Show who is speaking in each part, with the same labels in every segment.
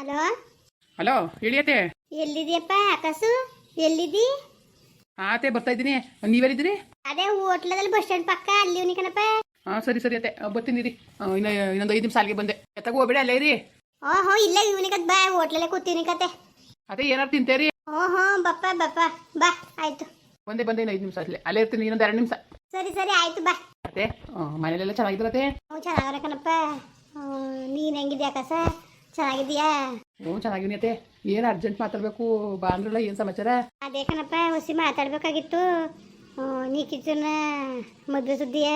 Speaker 1: Hello?
Speaker 2: Hello ಹೇಳಿಯತ್ತೆ
Speaker 1: ಎಲ್ಲಿದ್ಯಪ್ಪ? Akash ಎಲ್ಲಿದಿ
Speaker 2: ಆತೆ ಬರ್ತಾ ಇದ್ದೀನಿ. ನೀವೆಲ್ಲಿದ್ದೀರಿ?
Speaker 1: ಅದೇ ಹೋಟ್ಲದಲ್ಲಿ ಬಸ್ ಸ್ಟ್ಯಾಂಡ್ ಪಕ್ಕ ಅಲ್ಲಿ ಕಣಪ್ಪ.
Speaker 2: ಹಾಂ ಸರಿ ಸರಿ ಅತ್ತೆ. ಬರ್ತೀನಿ ರೀ ಇನ್ನು ಇನ್ನೊಂದು ಐದು ನಿಮಿಷ ಅಲ್ಲಿಗೆ ಬಂದೆ. ಎತ್ತಾಗ ಹೋಗ್ಬೇಡಿ ಅಲ್ಲೇ ರೀ
Speaker 1: ಓ ಹೋ ಇಲ್ಲ ಇವನಿಗೆ ಬಾ ಹೋಟ್ಲಲ್ಲೇ ಕೂತೀನಿ ಕತೆ.
Speaker 2: ಅದೇ ಏನಾರು ತಿಂತೇರಿ?
Speaker 1: ಓ ಹೋ ಬಪ್ಪ ಬಪ್ಪ ಬಾ ಆಯ್ತು.
Speaker 2: ಒಂದೇ ಬಂದೆ ಇನ್ನು ಐದು ನಿಮಿಷ ಅಲ್ಲೇ. ಅಲ್ಲೇ ಇರ್ತೀನಿ ಇನ್ನೊಂದು ಎರಡು ನಿಮಿಷ.
Speaker 1: ಸರಿ ಸರಿ ಆಯ್ತು ಬಾ.
Speaker 2: ಅತ್ತೆ ಮನೇಲೆಲ್ಲ ಚೆನ್ನಾಗಿದ್ರತ್ತೆ
Speaker 1: ಹ್ಞೂ ಚೆನ್ನಾಗವ್ರೆ ಕಣಪ್ಪ. ನೀನು ಹೆಂಗಿದ್ಯಾ ಆಕಾಶ ಚೆನ್ನಾಗಿದ್ಯಾ
Speaker 2: ಹ್ಞೂ ಚೆನ್ನಾಗಿನಿ ಅತ್ತೆ. ಏನು ಅರ್ಜೆಂಟ್ ಮಾತಾಡಬೇಕು? ಬಾ ಅಂದ್ರಲ್ಲ ಏನು ಸಮಾಚಾರ?
Speaker 1: ಅದೇ ಕಣಪ್ಪ ಹೊಸಿ ಮಾತಾಡಬೇಕಾಗಿತ್ತು. ನೀ ಕಿಚನ್ ಮದುವೆ ಸುದ್ದಿಯ?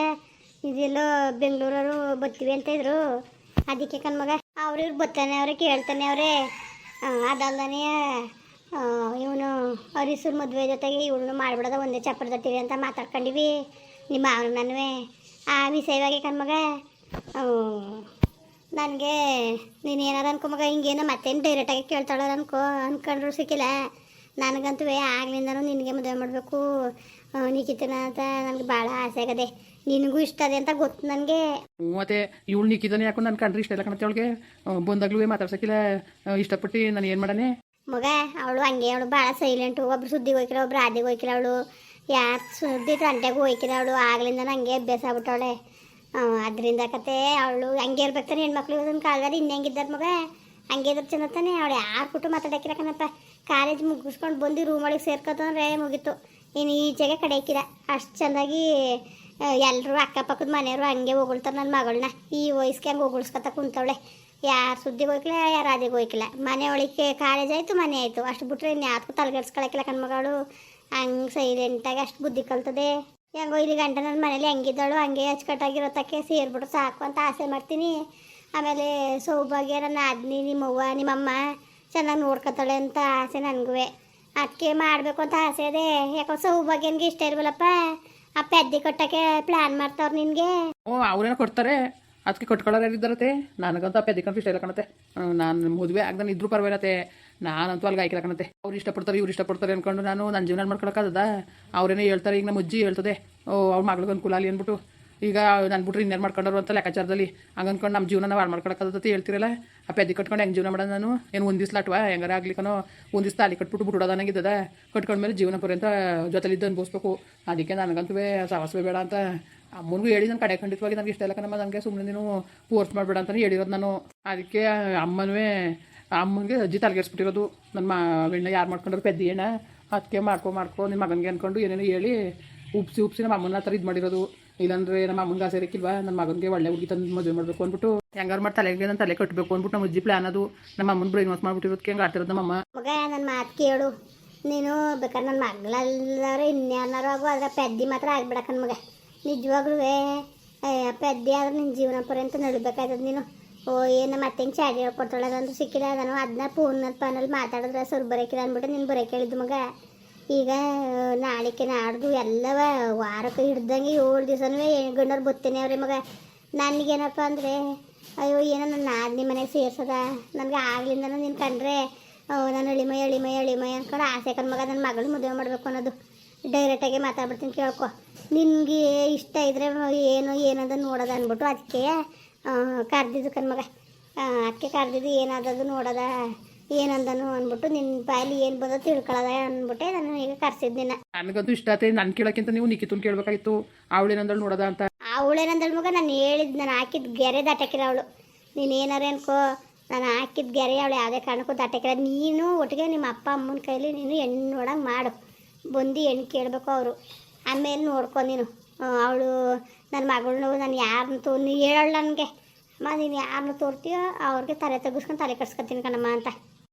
Speaker 1: ಇದೆಲ್ಲೋ ಬೆಂಗಳೂರವರು ಬರ್ತೀವಿ ಅಂತ ಇದ್ರು. ಅದಕ್ಕೆ ಕಣ್ಮಗ ಅವ್ರು ಇವ್ರು ಬರ್ತಾನೆ ಅವ್ರೆ ಕೇಳ್ತಾನೆ ಅವರೇ. ಅದಲ್ದನೆ ಇವನು ಹರಿಸೂರು ಮದುವೆ ಜೊತೆಗೆ ಇವಳನ್ನು ಮಾಡಿಬಿಡೋದ ಒಂದೇ ಚಪ್ಪರದತ್ತೀವಿ ಅಂತ ಮಾತಾಡ್ಕೊಂಡಿವಿ. ನಿಮ್ಮ ನನ್ವೆ. ಆ ವಿಷಯವಾಗಿ ಕಣ್ಮಗ ನನಗೆ ನೀನು ಏನಾರು ಅನ್ಕೊ ಮಗ ಹಿಂಗೇನೋ ಮತ್ತೇನು ಡೈರೆಕ್ಟಾಗಿ ಕೇಳ್ತಾಳೋ ಅನ್ಕೋ ಅನ್ಕೊಂಡ್ರು ಸಿಕ್ಕಿಲ್ಲ. ನನಗಂತೂ ಆಗ್ಲಿಂದನೂ ನಿನಗೆ ಮದುವೆ ಮಾಡಬೇಕು. ನಿಖಿತನ ಅಂತ ನನಗೆ ಭಾಳ ಆಸೆ ಆಗದೆ. ನಿನಗೂ ಇಷ್ಟ ಅದೇ ಅಂತ ಗೊತ್ತು ನನಗೆ.
Speaker 2: ಮತ್ತೆ ಇವಳು ನಿಕ್ಕಿದ್ದಾನೆ ಯಾಕೋ ನನ್ನ ಕಂಡ್ರಿ ಇಷ್ಟ ಇಲ್ಲ ಕಣತ್ತೆ ಅವಳಿಗೆ. ಬಂದಾಗ್ಲೂ ಮಾತಾಡ್ಸಕ್ಕಿಲ್ಲ. ಇಷ್ಟಪಟ್ಟು ನಾನು ಏನು ಮಾಡಾನೆ?
Speaker 1: ಮಗ ಅವಳು ಹಂಗೆ ಅವಳು ಭಾಳ ಸೈಲೆಂಟು ಒಬ್ರು ಸುದ್ದಿಗೆ ಹೋಯ್ಕಿಲ್ಲ ಒಬ್ರು ಆದಿಗೆ ಹೋಯ್ಕಿಲ್ಲ ಅವಳು. ಯಾರು ಸುದ್ದಿ ತಂಟೆಗೂ ಹೋಯ್ಕಿಲ್ಲ ಅವಳು. ಆಗ್ಲಿಂದ ಹಂಗೆ ಅಭ್ಯಾಸ ಆಗ್ಬಿಟ್ಟವಳೆ. ಅದರಿಂದ ಕತೆ, ಅವಳು ಹಂಗೆ ಇರ್ಬೇಕು ತಾನೆ ಹೆಣ್ಮಕ್ಳು. ಇವತ್ತಿನ ಕಾಲದಲ್ಲಿ ಇನ್ನು ಹೆಂಗಿದ್ದಾರೆ ಮಗ? ಹಂಗೆ ಇದ್ರೆ ಚೆನ್ನತಾನೆ ಅವಳು ಯಾರು ಕುಟುಂಬ ಮಾತಾಡಕ್ಕಿಲ್ಲ ಕಣಪ್ಪ? ಕಾಲೇಜ್ ಮುಗಿಸ್ಕೊಂಡು ಬಂದು ರೂಮ್ ಒಳಗೆ ಸೇರ್ಕೊತಂದ್ರೆ ಮುಗೀತು. ಇನ್ನು ಈಚೆಗೆ ಕಡೆಯಕ್ಕಿಲ್ಲ ಅಷ್ಟು ಚೆನ್ನಾಗಿ ಎಲ್ಲರೂ ಅಕ್ಕಪಕ್ಕದ ಮನೆಯವರು ಹಂಗೆ ಹೊಗಳ್ತಾರೆ ನನ್ನ ಮಗಳನ್ನ ಈ ವಯಸ್ಸಿಗೆ ಹಂಗೆ ಹೊಗಳ್ಸ್ಕೊತ ಕುಂತವಳೆ. ಯಾರು ಸುದ್ದಿಗೆ ಹೋಯ್ಕಿಲ್ಲ ಯಾರು ಅದಿಗೆ ಹೋಯ್ಕಿಲ್ಲ ಮನೆ ಒಳಗೆ ಕಾಲೇಜ್ ಆಯಿತು, ಮನೆ ಆಯಿತು. ಅಷ್ಟು ಬಿಟ್ಟರೆ ಇನ್ನು ಯಾವ್ದಕ್ಕೂ ತಲೆಗೆಡ್ಸ್ಕೊಳಕ್ಕಿಲ್ಲ ಕಣ್ಮಗಳು ಹಂಗೆ ಸೈಲೆಂಟಾಗಿ ಅಷ್ಟು ಬುದ್ಧಿ ಕಲ್ತದೆ. ಹೆಂಗೋ ಇಲ್ಲಿ ಗಂಟ ನನ್ನ ಮನೇಲಿ ಹೆಂಗಿದ್ದಾಳು ಹಂಗೆ ಅಚ್ಚುಕಟ್ಟಾಗಿರೋತಕ್ಕೆ ಸೇರಿಬಿಟ್ಟು ಸಾಕು ಅಂತ ಆಸೆ ಮಾಡ್ತೀನಿ. ಆಮೇಲೆ ಸೌಭಾಗ್ಯ ನನ್ನ ಆದ್ನಿ, ನಿಮ್ಮವ್ವ, ನಿಮ್ಮಮ್ಮ ಚೆನ್ನಾಗಿ ನೋಡ್ಕೊತಾಳೆ ಅಂತ ಆಸೆ ನನಗೂ ಅದಕ್ಕೆ ಮಾಡಬೇಕು ಅಂತ ಆಸೆ ಇದೆ. ಯಾಕೋ ಸೌಭಾಗ್ಯನಿಗೆ ಇಷ್ಟ ಇರ್ವಲ್ಲಪ್ಪ ಆ ಪೆದ್ದಿ ಕಟ್ಟಕ್ಕೆ ಪ್ಲ್ಯಾನ್ ಮಾಡ್ತಾವ್ರು ನಿನಗೆ.
Speaker 2: ಓ, ಅವ್ರೇನೋ ಕೊಡ್ತಾರೆ. ಅದಕ್ಕೆ ಕಟ್ಕೊಳ್ಳೋರು ಇದ್ದಾರತ್ತೆ? ನನಗಂತೂ ಅಪ್ಪ ಅದಕ್ಕಂತೂ ಇಷ್ಟ ಇಲ್ಲ ಕಣತೆ ನಾನು ಮದುವೆ ಆಗ್ದಾನೆ ಇದ್ರೂ ಪರವಾಗಿಲ್ಲತ್ತೆ. ನಾನಂತೂ ಅಲ್ಲಿಗೆ ಆಯ್ಕಿಲ್ಲ ಕಣತೆ ಅವ್ರು ಇಷ್ಟಪಡ್ತಾರೆ, ಇವ್ರು ಇಷ್ಟಪಡ್ತಾರೆ ಅನ್ಕೊಂಡು ನಾನು ನನ್ನ ಜೀವನ ಮಾಡ್ಕೊಳಕ್ಕಾಗದ ಅವ್ರೇನೇ ಹೇಳ್ತಾರೆ, ಈಗ ನಮ್ಮ ಅಜ್ಜಿ ಹೇಳ್ತದೆ. ಅವ್ರ ಮಗಳಿಗೆ ಅನುಕೂಲ ಅಲ್ಲಿ ಅಂದ್ಬಿಟ್ಟು, ಈಗ ನಾನು ಬಿಟ್ರೆ ಇನ್ನೇನು ಮಾಡ್ಕೊಂಡ್ರು ಅಂತ ಲೆಕ್ಕಾಚಾರದಲ್ಲಿ, ಹಂಗೆ ಅಂದ್ಕೊಂಡು ನಮ್ಮ ಜೀವನ ಹಾಳು ಮಾಡ್ಕೊಳಕ್ಕಂತ ಹೇಳ್ತಿರಲ್ಲ. ಆ ಪೆದ್ದಿ ಕಟ್ಕೊಂಡು ಹೆಂಗೆ ಜೀವನ ಮಾಡೋದು ನಾನು? ಏನು ಒಂದು ದಿವ್ಸ ಲಾಟ್ವಾ? ಹೆಂಗಾರ ಆಗ್ಲಿಕ್ಕನೋ ಒಂದು ದಿವ್ಸ ತಾಲಿ ಕಟ್ಬಿಟ್ಟು ಬಿಡೋದಾನಾಗಿದ್ದದ ಕಟ್ಕೊಂಡ್ಮೇಲೆ ಜೀವನ ಪರ್ಯಂತ ಜೊತೆಲಿದ್ದು ಅನ್ಭವಿಸ್ಬೇಕು. ಅದಕ್ಕೆ ನನಗಂತೂ ಸಾಹಸವೇ ಬೇಡ ಅಂತ ಅಮ್ಮನಿಗೂ ಹೇಳಿ ನಾನು ಕಡೆ ಖಂಡಿತವಾಗಿ ನನಗೆ ಇಷ್ಟ ಇಲ್ಲ ಕಣಮ್ಮ, ನನಗೆ ಸುಮ್ಮನೆ ನೀನು ಫೋರ್ಸ್ ಮಾಡಬೇಡ ಅಂತಲೇ ಹೇಳಿರೋದು ನಾನು. ಅದಕ್ಕೆ ಅಮ್ಮನೂ ಅಮ್ಮನಿಗೆ ಅಜ್ಜಿ ತಲೆಗೆಡ್ಸ್ಬಿಟ್ಟಿರೋದು ನನ್ನ ಮಗಳನ್ನ ಯಾರು ಮಾಡ್ಕೊಂಡ್ರು? ಪೆದ್ದಿ ಏನ ಅದಕ್ಕೆ ಮಾಡ್ಕೊ ಮಾಡ್ಕೊ ನಿಮ್ಮ ಮಗನಿಗೆ ಅಂದ್ಕೊಂಡು ಏನೇನು ಹೇಳಿ ಉಪ್ಸಿ ಉಪ್ಸಿ ನಮ್ಮ ಅಮ್ಮನ ಹತ್ರ ಇದು ಮಾಡಿರೋದು. ಇಲ್ಲಾಂದ್ರೆ ನಮ್ಮ ಅಮ್ಮನಿಗೆ ಆಸೆ ಇರಕ್ಕಿಲ್ವಾ? ನನ್ನ ಮಗನಿಗೆ ಒಳ್ಳೆ ಹುಡುಗಿ ತಂದು ಮದುವೆ ಮಾಡಬೇಕು ಅಂದ್ಬಿಟ್ಟು. ಹೆಂಗಾರು ಮಾಡಿ ತಲೆಗೆ ನನ್ನ ತಲೆ ಕಟ್ಟಬೇಕು ಅಂದ್ಬಿಟ್ಟು ನಮ್ಮ ಅಜ್ಜಿ ಪ್ಲಾನ್ ಅದು. ನಮ್ಮ ಅಮ್ಮನ ಬ್ರೈನ್ ವಾಸ್ ಮಾಡ್ಬಿಟ್ಟಿರೋದಕ್ಕೆ ಹೆಂಗೆ ಆಡ್ತಿರೋದು ನಮ್ಮಮ್ಮ
Speaker 1: ಮಗ ನನ್ನ ಮಾತು ಕೇಳು. ನೀನು ಬೇಕಾದ್ರೆ ನನ್ನ ಮಗಳಲ್ಲಾರು ಇನ್ಯಾರು ಆಗು, ಆದ್ರೆ ಪೆದ್ದಿ ಮಾತ್ರ ಆಗ್ಬಿಡಕ್ಕ ಮಗ. ನಿಜವಾಗ್ಲೂ ಪೆದ್ದಿ ಆದ್ರೆ ನಿನ್ನ ಜೀವನ ಪರ್ಯಂತ ನಡಿಬೇಕಾಯ್ತದ ನೀನು. ಓ, ಏನು ಮತ್ತೆ ಚಾಡಿ ಹೇಳ್ಕೊಡ್ತಾಳೆ ಅದಂದ್ರೆ ಸಿಕ್ಕಿಲ್ಲ. ನಾನು ಅದನ್ನ ಫೋನ್ ಪಾನಲ್ಲಿ ಮಾತಾಡಿದ್ರೆ ಸರ್ ಬರೋಕಿಲ್ಲ ಅಂದ್ಬಿಟ್ಟು ನೀನು ಬರೋಕೆ ಹೇಳಿದ್ದು ಮಗ. ಈಗ, ನಾಳಿಕೆ ನಾಡ್ದು ಎಲ್ಲವ ವಾರಕ್ಕೆ ಹಿಡ್ದಂಗೆ ಏಳು ದಿವಸನೂ ಗಂಡವ್ರು ಬತ್ತೇನೆ ಅವ್ರಿ ಮಗ. ನನಗೇನಪ್ಪ ಅಂದರೆ, ಅಯ್ಯೋ, ಏನೋ ನನ್ನ ಆದ್ನಿ ಮನೆಗೆ ಸೇರ್ಸದ. ನನಗೆ ಆಗ್ಲಿಂದನೂ ನೀನು ಕಂಡ್ರೆ ನಾನು ಎಳಿಮೈ ಎಳಿಮೈ ಎಳಿಮೈ ಅಂದ್ಕೊಂಡು ಆಸೆ ಕಣ್ ಮಗ ನನ್ನ ಮಗಳು ಮದುವೆ ಮಾಡಬೇಕು ಅನ್ನೋದು. ಡೈರೆಕ್ಟಾಗಿ ಮಾತಾಡ್ಬಿಡ್ತೀನಿ ಕೇಳ್ಕೊ. ನಿನಗೆ ಇಷ್ಟ ಇದ್ರೆ ಏನು ಏನದ ನೋಡೋದ ಅಂದ್ಬಿಟ್ಟು ಅದಕ್ಕೆ ಕರ್ದಿದ್ದು ಕಣ್ಮಗ ಅದಕ್ಕೆ ಕರ್ದಿದ್ದು ಏನಾದದು ನೋಡೋದ. ಏನಂದನು ಅಂದ್ಬಿಟ್ಟು ನಿನ್ನ ಬಾಯಲ್ಲಿ ಏನು ಬಂದ ತಿಳ್ಕೊಳ್ಳೋದ ಅಂದ್ಬಿಟ್ಟೆ. ನಾನು ಈಗ ಕರ್ಸಿದ್ದು ನಿನ್ನ
Speaker 2: ನನಗಂತೂ ಇಷ್ಟ ಆಯ್ತು ನನ್ನ ಕೇಳೋಕ್ಕಿಂತ ನೀವು ನಿಖಿತನ್ ಕೇಳಬೇಕಾಗಿತ್ತು. ಅವಳೇನಂದಳು ನೋಡದ ಅಂತ.
Speaker 1: ಅವಳೇನಂದಳು ಮಗ ನಾನು ಹೇಳಿದ್ ನಾನು ಹಾಕಿದ ಗೆರೆ ದಾಟಕಿರ ಅವಳು. ನೀನು ಏನಾರ ಅನ್ಕೋ ನಾನು ಹಾಕಿದ ಗೆರೆ ಅವಳು ಯಾವುದೇ ಕಾರಣಕ್ಕೂ ದಾಟಕಿರ ನೀನು ಒಟ್ಟಿಗೆ ನಿಮ್ಮ ಅಪ್ಪ ಅಮ್ಮನ ಕೈಲಿ ನೀನು ಹೆಣ್ಣು ನೋಡಂಗೆ ಮಾಡು. ಬಂದು ಹೆಣ್ಣು ಕೇಳಬೇಕು ಅವರು. ಆಮೇಲೆ ನೋಡ್ಕೊ ನೀನು. ಅವಳು ನನ್ನ ಮಗಳನ್ನ ನಾನು ಯಾರನ್ನ ತೋ ನೀ ಹೇಳೋಳು ನನಗೆ. ಅಮ್ಮ ನೀನು ಯಾರನ್ನ ತೋರ್ತೀಯೋ ಅವ್ರಿಗೆ ತಲೆ ತೆಗಿಸ್ಕೊಂಡು ತಲೆ ಕಟ್ಸ್ಕೊತೀನಿ ಕಣಮ್ಮ ಅಂತ.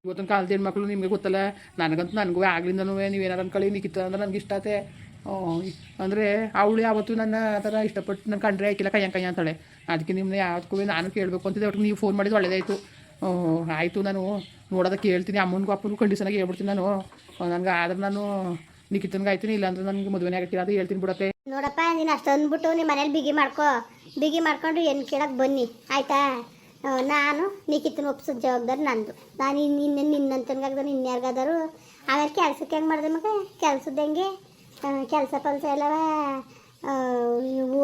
Speaker 2: ಇವತ್ತಿನ ಕಾಲದ ಮಕ್ಕಳು ನಿಮಗೆ ಗೊತ್ತಲ್ಲ, ನನಗಂತೂ ನನಗೂ ಆಗ್ಲಿಂದನೂ ನೀವು ಏನಾರು ಅನ್ಕೊಳ್ಳಿ, ನಿಖಿತ ಅಂದ್ರೆ ನನಗೆ ಇಷ್ಟ ಆತೆ ಅಂದರೆ ಅವಳು ಯಾವತ್ತೂ ನನ್ನ ಆ ಥರ ಇಷ್ಟಪಟ್ಟು ನನ್ನ ಕಂಡ್ರೆ ಆಯ್ಕಿಲ್ಲ ಕೈಯಂಗೆ ಕೈಯ ಅಂತಾಳೆ. ಅದಕ್ಕೆ ನಿಮ್ಮನ್ನ ಯಾವತ್ತೂ ನಾನು ಕೇಳಬೇಕು ಅಂತಿದ್ದೆ ಅವ್ರಿಗೆ ನೀವು ಫೋನ್ ಮಾಡಿದ್ದು ಒಳ್ಳೇದಾಯಿತು. ಆಯಿತು ನಾನು ನೋಡೋದಕ್ಕೆ ಹೇಳ್ತೀನಿ ಅಮ್ಮನಿಗೂ ಅಪ್ಪನಿಗೂ ಕಂಡೀಷನಾಗಿ ಹೇಳ್ಬಿಡ್ತೀನಿ ನಾನು. ನನಗೆ ಆದ್ರೆ ನಾನು ನಿಖಿತನ್ಗೆ ಆಯ್ತೀನಿ, ಇಲ್ಲಾಂದ್ರೆ ನನಗೆ ಮದುವೆನೇ ಆಗಕ್ಕಿಲ್ಲ ಅದು ಹೇಳ್ತೀನಿ ಬಿಡತ್ತೆ.
Speaker 1: ನೋಡಪ್ಪ ನೀನು ಅಷ್ಟು ಅಂದ್ಬಿಟ್ಟು ನಿಮ್ಮ ಮನೇಲಿ ಬಿಗಿ ಮಾಡ್ಕೊ. ಬಿಗಿ ಮಾಡ್ಕೊಂಡು ಏನು ಕೇಳಕ್ಕೆ ಬನ್ನಿ, ಆಯಿತಾ? ನಾನು ನಿಖಿತನ ಒಪ್ಸೋದು ಜವಾಬ್ದಾರಿ ನಂದು. ನಾನು ಇನ್ನು ತನಗಾಗ್ದು ಇನ್ಯಾರಿಗಾದರು ಆಮೇಲೆ ಕೆಲ್ಸಕ್ಕೆ ಹೆಂಗೆ ಮಾಡಿದೆ ಮಗ? ಕೆಲ್ಸದ ಹೆಂಗೆ? ಕೆಲಸ ಪಲ್ಸ ಎಲ್ಲವ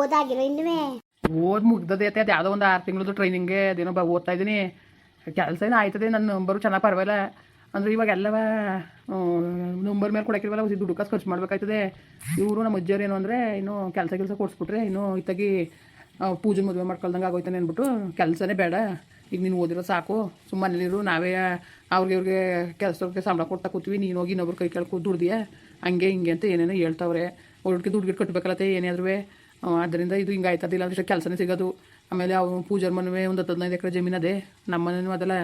Speaker 1: ಓದಾಗಿರೋ ಇನ್ನುವೇ
Speaker 2: ಓದ್ ಮುಗ್ದದೆ ಐತೆ ಅದು ಯಾವುದೋ ಒಂದು ಆರು ತಿಂಗಳದ್ದು ಟ್ರೈನಿಂಗ್ ಅದೇನೋ ಬ ಓದ್ತಾ ಇದ್ದೀನಿ. ಕೆಲಸ ಏನೋ ಆಯ್ತದೆ ನನ್ನ ನಂಬರು ಚೆನ್ನಾಗಿ ಪರವಾಗಿಲ್ಲ. ಅಂದ್ರೆ ಇವಾಗ ಎಲ್ಲವ ನಂಬರ್ ಮೇಲೆ ಕೊಡಕ್ಕಿಲ್ವಲ್ಲ ದುಡ್ಡು ಕಾಸು ಖರ್ಚು ಮಾಡ್ಬೇಕಾಯ್ತದೆ. ಇವರು ನಮ್ಮ ಅಜ್ಜಿಯವ್ರು ಏನು ಅಂದರೆ, ಇನ್ನು ಕೆಲಸ ಕೆಲಸ ಕೊಡಿಸ್ಬಿಟ್ರೆ, ಇನ್ನು ಇತ್ತಾಗಿ ಪೂಜೆ ಮದುವೆ ಮಾಡ್ಕೊಳ್ದಂಗೆ ಆಗೋಯ್ತಾನೆ ಅಂದ್ಬಿಟ್ಟು, ಕೆಲಸನೇ ಬೇಡ. ಈಗ ನೀನು ಓದಿರೋ ಸಾಕು. ಸುಮ್ಮನೆಲಿರು ನಾವೇ ಅವ್ರಿಗೆ ಇವ್ರಿಗೆ ಕೆಲಸಕ್ಕೆ ಸಂಬಳ ಕೊಟ್ಟ ಕೂತೀವಿ. ನೀನು ಹೋಗಿ ಇನ್ನೊಬ್ರು ಕೈ ಕೇಳ್ಕೊ ದುಡ್ದಿಯ. ಹಂಗೆ, ಹಿಂಗೆ ಅಂತ ಏನೇನೋ ಹೇಳ್ತಾವ್ರೆ. ಹುಡುಗಿ ದುಡ್ಡು ಕಟ್ಟಬೇಕಲ್ಲತ್ತೆ ಏನಾದ್ರೂ ಅದರಿಂದ ಇದು ಹಿಂಗೆ ಆಯ್ತದಿಲ್ಲ ಅಂದ್ರೆ ಕೆಲಸನೇ ಸಿಗೋದು. ಆಮೇಲೆ ಅವ್ನು ಪೂಜಾರ್ ಮನೆ ಒಂದು ಹತ್ತು ಹದಿನೈದು ಎಕರೆ ಜಮೀನು ನಮ್ಮ ಮನೇನು ಅದಲ್ಲ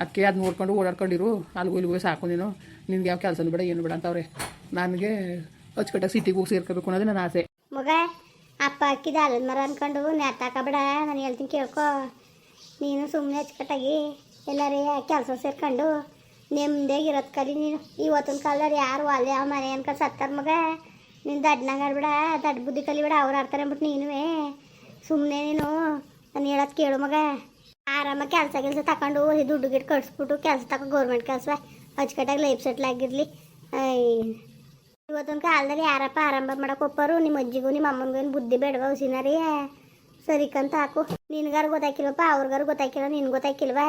Speaker 2: ಅದಕ್ಕೆ ಅದು ನೋಡ್ಕೊಂಡು ಓಡಾಡ್ಕೊಂಡಿರು. ಅಲ್ಲಿಗೂ ಇಲ್ಲಿಗೂ ಸಾಕು ನೀನು. ನಿನ್ಗೆ ಯಾವ ಕೆಲಸನೂ ಬೇಡ, ಏನು ಬೇಡ ಅಂತವ್ರೆ. ನನಗೆ ಅಚ್ಚುಕಟ್ಟಾಗಿ ಸಿಟಿಗೆ ಹೋಗಿ ಸೇರ್ಕೋಬೇಕು ಅನ್ನೋದೇ ನನ್ನ ಆಸೆ.
Speaker 1: ಅಪ್ಪ ಅಕ್ಕಿದ ಅಲ್ಲದ ಮರ ಅನ್ಕೊಂಡು ನೇತಾಕಬೇಡ ನಾನು ಹೇಳ್ತೀನಿ ಕೇಳ್ಕೊ. ನೀನು ಸುಮ್ಮನೆ ಅಚ್ಚುಕಟ್ಟಾಗಿ ಎಲ್ಲರೇ ಕೆಲಸ ಸೇರ್ಕೊಂಡು ಇರೋದು ಕಲಿ ನೀನು. ಇವತ್ತಿನ ಕಾಲದಲ್ಲಿ ಯಾರು ಅಲ್ಲಿ ಯಾವ ಮನೆ ಅನ್ಕೊಂಡು ಸತ್ತಾರ ಮಗ. ನೀನು ದಡ್ನಾಗ ಆಡ್ಬೇಡ, ದಡ್ಡ ಬುದ್ಧಿ ಕಲಿಬೇಡ, ಅವ್ರು ಆಡ್ತಾರೆ ಅಂದ್ಬಿಟ್ಟು ನೀನುವೇ. ಸುಮ್ಮನೆ ನೀನು ನಾನು ಹೇಳೋದು ಕೇಳು ಮಗ. ಆರಾಮಾಗಿ ಕೆಲಸ ಕೆಲಸ ತಗೊಂಡು ದುಡ್ಡು ಗಿಟ್ಟು ಕಳಿಸ್ಬಿಟ್ಟು ಕೆಲಸ ತಗೋ ಗೌರ್ಮೆಂಟ್ ಕೆಲಸ. ಅಚ್ಚುಕಟ್ಟಾಗಿ ಲೈಫ್ ಸೆಟ್ಲ್ ಆಗಿರಲಿ. ಇವತ್ತೊಂದು ಕಾಲದಲ್ಲಿ ಯಾರಪ್ಪ ಆರಂಭ ಮಾಡಕ್ಕೆ ಒಪ್ಪರು, ನಿಮ್ಮ ಅಜ್ಜಿಗೂ, ನಿಮ್ಮ ಅಮ್ಮನಿಗೂ ಏನು ಬುದ್ಧಿ ಬೇಡವ ಹುಸಿನಾರಿ ಸರಿಕಂತ ಹಾಕು. ನಿನ್ಗಾರು ಗೊತ್ತಾಕಿಲ್ವಪ್ಪ, ಅವ್ರಿಗಾರು ಗೊತ್ತಾಕಿಲ್ಲ, ನಿನ್ಗೆ ಗೊತ್ತಾಕಿಲ್ವ?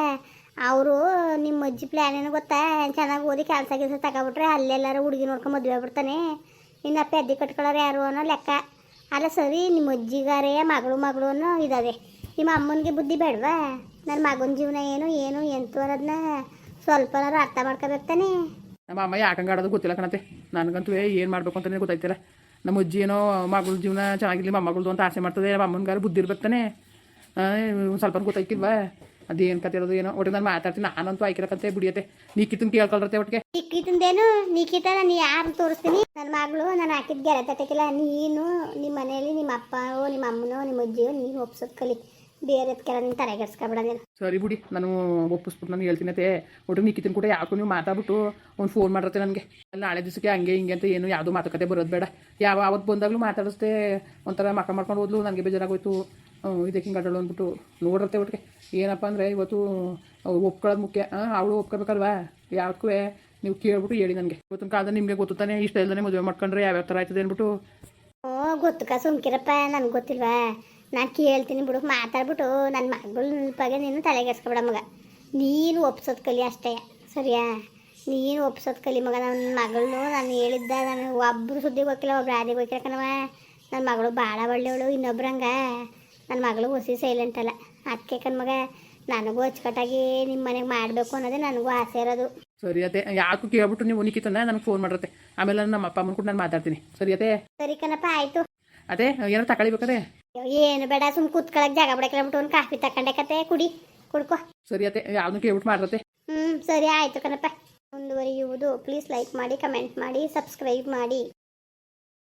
Speaker 1: ಅವರು ನಿಮ್ಮ ಅಜ್ಜಿ ಪ್ಲ್ಯಾನ್ ಏನೋ ಗೊತ್ತಾ? ಚೆನ್ನಾಗಿ ಓದಿ ಕೆಲಸ ಕೆಲಸ ತಗೊಬಿಟ್ರೆ ಅಲ್ಲೆಲ್ಲರೂ ಹುಡುಗಿ ನೋಡ್ಕೊಂಡು ಮದುವೆ ಆಗ್ಬಿಡ್ತಾನೆ. ಇನ್ನು ಎದ್ದಿ ಕಟ್ಕೊಳ್ಳೋರು ಯಾರು ಅನ್ನೋ ಲೆಕ್ಕ. ಅಲ್ಲ ಸರಿ, ನಿಮ್ಮ ಅಜ್ಜಿಗಾರೇ, ಮಗಳು ಮಗಳು ಅನ್ನೋ ಇದಾವೆ. ನಿಮ್ಮ ಅಮ್ಮನಿಗೆ ಬುದ್ಧಿ ಬೇಡವಾ? ನನ್ನ ಮಗನ ಜೀವನ ಏನು ಏನು, ಎಂತು ಅನ್ನೋದನ್ನ ಸ್ವಲ್ಪನಾರು ಅರ್ಥ ಮಾಡ್ಕೋಬೇಕು ತಾನೇ.
Speaker 2: ನಮ್ಮ ಅಮ್ಮ ಯಾಕಂಗೆ ಆಡೋದು ಗೊತ್ತಿಲ್ಲ ಕಣತೆ. ನನಗಂತೂ ಏನು ಮಾಡಬೇಕು ಅಂತಲೇ ಗೊತ್ತಾಯ್ತಿಲ್ಲ. ನಮ್ಮ ಅಜ್ಜಿ ಏನೋ ಮಗಳ ಜೀವನ ಚೆನ್ನಾಗಿರಲಿ, ಮೊಮ್ಮಗಳದು ಅಂತ ಆಸೆ ಮಾಡ್ತದೆ, ನಮ್ಮ ಬುದ್ಧಿ ಇರ್ಬೇಕಾನೆ ಒಂದು ಸ್ವಲ್ಪ ಗೊತ್ತಾಯ್ಕಿಲ್ವಾ? ಅದೇನು ಕತೆ ಇರೋದು ಏನೋ, ಒಟ್ಟಿಗೆ ನಾನು ಮಾತಾಡ್ತೀನಿ. ನಾನಂತೂ ಆಯ್ಕಿರಕಂತೆ ಬಿಡಿಯತ್ತೆ. ನೀ ಕಿತ್ತನ್ ಕೇಳ್ಕೊಳ್ರತ್ತೆ ಒಟ್ಟಿಗೆ.
Speaker 1: ನಿಕ್ಕಿತಂದೇನು ನಿಕ್ಕಿತ ನಾನು ಯಾರು ತೋರಿಸ್ತೀನಿ? ನನ್ನ ಮಗಳು, ನಾನು ಹಾಕಿದ ಗೆರೆ ನೀನು ನಿಮ್ಮ ಮನೆಯಲ್ಲಿ ನಿಮ್ಮ ಅಪ್ಪನೋ ನಿಮ್ಮ ಅಮ್ಮನೋ ನಿಮ್ಮ ಅಜ್ಜಿಯೋ, ನೀನು ಒಪ್ಸೋದು ಕಲಿ. ಬೇರೆ ಕೆಲ ನೀನು ತಲೆಗೆಡ್ಸ್ಕೊಬೇಡ ನೀನು
Speaker 2: ಸರಿ ಬಿಡಿ ನಾನು ಒಪ್ಪಿಸ್ಬಿಟ್ಟು ನಾನು ಹೇಳ್ತೀನಿ ಅತ್ತೆ. ಒಟ್ಟು ನಿಕ್ಕಿತಿನ ಕೂಡ ಯಾಕೋ ನೀವು ಮಾತಾಡ್ಬಿಟ್ಟು ಒಂದು ಫೋನ್ ಮಾಡಿರತ್ತೆ ನನಗೆ. ನಾಳೆ ದಿವಸಕ್ಕೆ ಹಂಗೆ ಹಿಂಗೆ ಅಂತ ಏನು ಯಾವುದೂ ಮಾತುಕತೆ ಬರೋದು ಬೇಡ. ಯಾವ ಅವತ್ತು ಬಂದಾಗಲೂ ಮಾತಾಡಿಸ್ದೆ ಒಂಥರ ಮಕ್ಕ ಮಾಡ್ಕೊಂಡು ಹೋದ್ಲು ನನಗೆ ಬೇಜಾರಾಗೋಯ್ತು. ಇದಕ್ಕೆ ಹಿಂಗೆ ಅಡ್ಡಾಳು ಅಂದ್ಬಿಟ್ಟು ನೋಡಿರತ್ತೆ ಒಟ್ಟಿಗೆ. ಏನಪ್ಪ ಅಂದರೆ ಇವತ್ತು ಒಪ್ಕೊಳ್ಳೋದು ಮುಖ್ಯ. ಅವಳು ಒಪ್ಕೋಬೇಕಲ್ವಾ? ಯಾವ್ದಕ್ಕೂ ನೀವು ಕೇಳ್ಬಿಟ್ಟು ಹೇಳಿ ನನಗೆ. ಇವತ್ತಿನ ಕಾಲದ ನಿಮಗೆ ಗೊತ್ತಾನೆ ತಾನೇ ಇಷ್ಟ ಇಲ್ಲದೇ ಮದುವೆ ಮಾಡ್ಕೊಂಡ್ರೆ ಯಾವ್ಯಾವ ಥರ ಆಯ್ತದೆ ಅಂದ್ಬಿಟ್ಟು.
Speaker 1: ಓ ಗೊತ್ತು ಸುಮ್ಕಿರಪ್ಪ ನನಗೆ ಗೊತ್ತಿಲ್ವಾ? ನಾನು ಕೇಳ್ತೀನಿ ಬಿಡು ಮಾತಾಡ್ಬಿಟ್ಟು ನನ್ನ ಮಗಳ ನೆನಪಾಗೆ ನೀನು ತಲೆಗೆಡ್ಸ್ಕೊಬೇಡ ಮಗ. ನೀನು ಒಪ್ಸೋದು ಕಲಿ ಅಷ್ಟೇ. ಸರಿಯಾ? ನೀನು ಒಪ್ಸೋದು ಕಲಿ ಮಗ. ನನ್ನ ಮಗಳನು ನಾನು ಹೇಳಿದ್ದ ನಾನು ಒಬ್ಬರು ಸುದ್ದಿ ಗೊತ್ತಿಲ್ಲ ಒಬ್ರು ಆದಿ ಗೊತ್ತಿಲ್ಲ ಕಣವ ನನ್ನ ಮಗಳು ಭಾಳ ಒಳ್ಳೆಯವಳು ಇನ್ನೊಬ್ರಂಗೆ. ನನ್ನ ಮಗಳು ಹೊಸಿ ಸೈಲೆಂಟ್ ಅಲ್ಲ. ಅದಕ್ಕೆ ಕಣ ಮಗ ನನಗೂ ಅಚ್ಚುಕಟ್ಟಾಗಿ ನಿಮ್ಮ ಮನೆಗೆ ಮಾಡಬೇಕು ಅನ್ನೋದೇ ನನಗೂ ಆಸೆ ಇರೋದು.
Speaker 2: ಸರಿ ಅದೇ ಯಾಕೂ ಕೇಳ್ಬಿಟ್ಟು ನೀವು ನಿಕ್ಕಿತನ ನನಗೆ ಫೋನ್ ಮಾಡಿರತ್ತೆ. ಆಮೇಲೆ ನಮ್ಮ ಅಪ್ಪ ಅಮ್ಮನ ಕೂಡ ನಾನು ಮಾತಾಡ್ತೀನಿ. ಸರಿ ಅದೇ
Speaker 1: ಸರಿ ಕಣಪ್ಪ ಆಯಿತು.
Speaker 2: ಅದೇ ಏನ ತಗೊಳ್ಬೇಕಾದ್ರೆ
Speaker 1: ಏನು ಬೇಡ ಸುಮ್ ಕೂತ್ಕೊಳಕ್ ಜಾಗ ಬಿಡಕ್ಕೆ ಬಿಟ್ಟು ಒಂದು ಕಾಫಿ ತಕೊಂಡೆ ಕತೆ ಕುಡಿ ಕುಡ್ಕೊ.
Speaker 2: ಸರಿ ಅತ್ತೆ ಯಾವ್ದು ಕೇಳ್ಬಿಟ್ಟು ಮಾಡ್ರತೆ
Speaker 1: ಹ್ಮ್ ಸರಿ ಆಯ್ತು ಕಣಪ್ಪ. ಮುಂದುವರಿಯುವುದು. ಪ್ಲೀಸ್ ಲೈಕ್ ಮಾಡಿ ಕಮೆಂಟ್ ಮಾಡಿ ಸಬ್ಸ್ಕ್ರೈಬ್ ಮಾಡಿ.